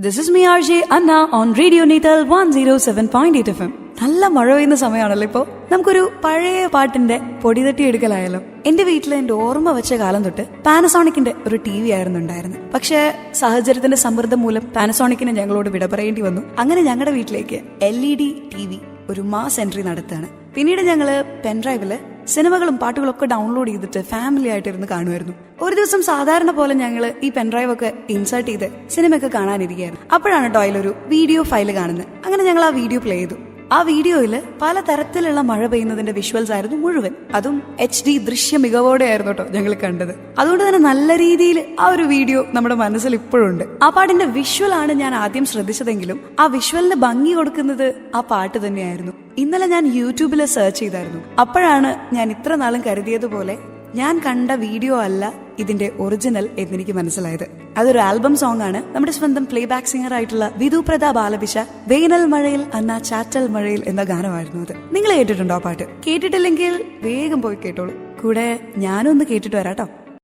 This is me R J Anna on radio Neythal one zero seven point eight F M നല്ല മഴ പെയ്യുന്ന സമയമാണല്ലോ ഇപ്പോ. നമുക്കൊരു പഴയ പാട്ടിന്റെ പൊടി തട്ടി എടുക്കലായാലോ എന്റെ വീട്ടിൽ എന്റെ ഓർമ്മ വെച്ച കാലം തൊട്ട് പാനസോണിക്കിന്റെ ഒരു ടി വി ആയിരുന്നു ഉണ്ടായിരുന്നത്. പക്ഷേ സാഹചര്യത്തിന്റെ സമ്മർദ്ദം മൂലം പാനസോണിക്കിന് ഞങ്ങളോട് വിട പറയേണ്ടി വന്നു. അങ്ങനെ ഞങ്ങളുടെ വീട്ടിലേക്ക് L E D T V ഒരു മാസ് എൻട്രി നടത്തുകയാണ്. പിന്നീട് ഞങ്ങൾ പെൻഡ്രൈവിൽ സിനിമകളും പാട്ടുകളും ഒക്കെ ഡൗൺലോഡ് ചെയ്തിട്ട് ഫാമിലി ആയിട്ട് ആയിട്ടിരുന്ന് കാണുമായിരുന്നു. ഒരു ദിവസം സാധാരണ പോലെ ഞങ്ങൾ ഈ പെൻഡ്രൈവ് ഒക്കെ ഇൻസേർട്ട് ചെയ്ത് സിനിമയൊക്കെ കാണാനിരിക്കുകയായിരുന്നു. അപ്പോഴാണ് ടോയിൽ ഒരു വീഡിയോ ഫയൽ കാണുന്നത്. അങ്ങനെ ഞങ്ങൾ ആ വീഡിയോ പ്ലേ ചെയ്തു. ആ വീഡിയോയിൽ പലതരത്തിലുള്ള മഴ പെയ്യുന്നതിന്റെ വിഷ്വൽസ് ആയിരുന്നു മുഴുവൻ. അതും എച്ച് ഡി ദൃശ്യ മികവോടെ ആയിരുന്നു കേട്ടോ ഞങ്ങൾ കണ്ടത്. അതുകൊണ്ട് തന്നെ നല്ല രീതിയിൽ ആ ഒരു വീഡിയോ നമ്മുടെ മനസ്സിൽ ഇപ്പോഴുണ്ട്. ആ പാട്ടിന്റെ വിഷ്വൽ ആണ് ഞാൻ ആദ്യം ശ്രദ്ധിച്ചതെങ്കിലും ആ വിഷ്വലിന് ഭംഗി കൊടുക്കുന്നത് ആ പാട്ട് തന്നെയായിരുന്നു. ഇന്നലെ ഞാൻ യൂട്യൂബിൽ സെർച്ച് ചെയ്തായിരുന്നു. അപ്പോഴാണ് ഞാൻ ഇത്ര നാളും കരുതിയതുപോലെ ഞാൻ കണ്ട വീഡിയോ അല്ല ഇതിന്റെ ഒറിജിനൽ എന്നെനിക്ക് മനസ്സിലായത്. അതൊരു ആൽബം സോങ് ആണ്. നമ്മുടെ സ്വന്തം പ്ലേ ബാക്ക് സിംഗർ ആയിട്ടുള്ള വിധു പ്രതാപ് ആലപിച്ച വേനൽ മഴയിൽ അന്ന ചാറ്റൽ മഴയിൽ എന്ന ഗാനമായിരുന്നു അത്. നിങ്ങൾ കേട്ടിട്ടുണ്ടോ പാട്ട്? കേട്ടിട്ടില്ലെങ്കിൽ വേഗം പോയി കേട്ടോളൂ. കൂടെ ഞാനൊന്ന് കേട്ടിട്ട് വരാട്ടോ.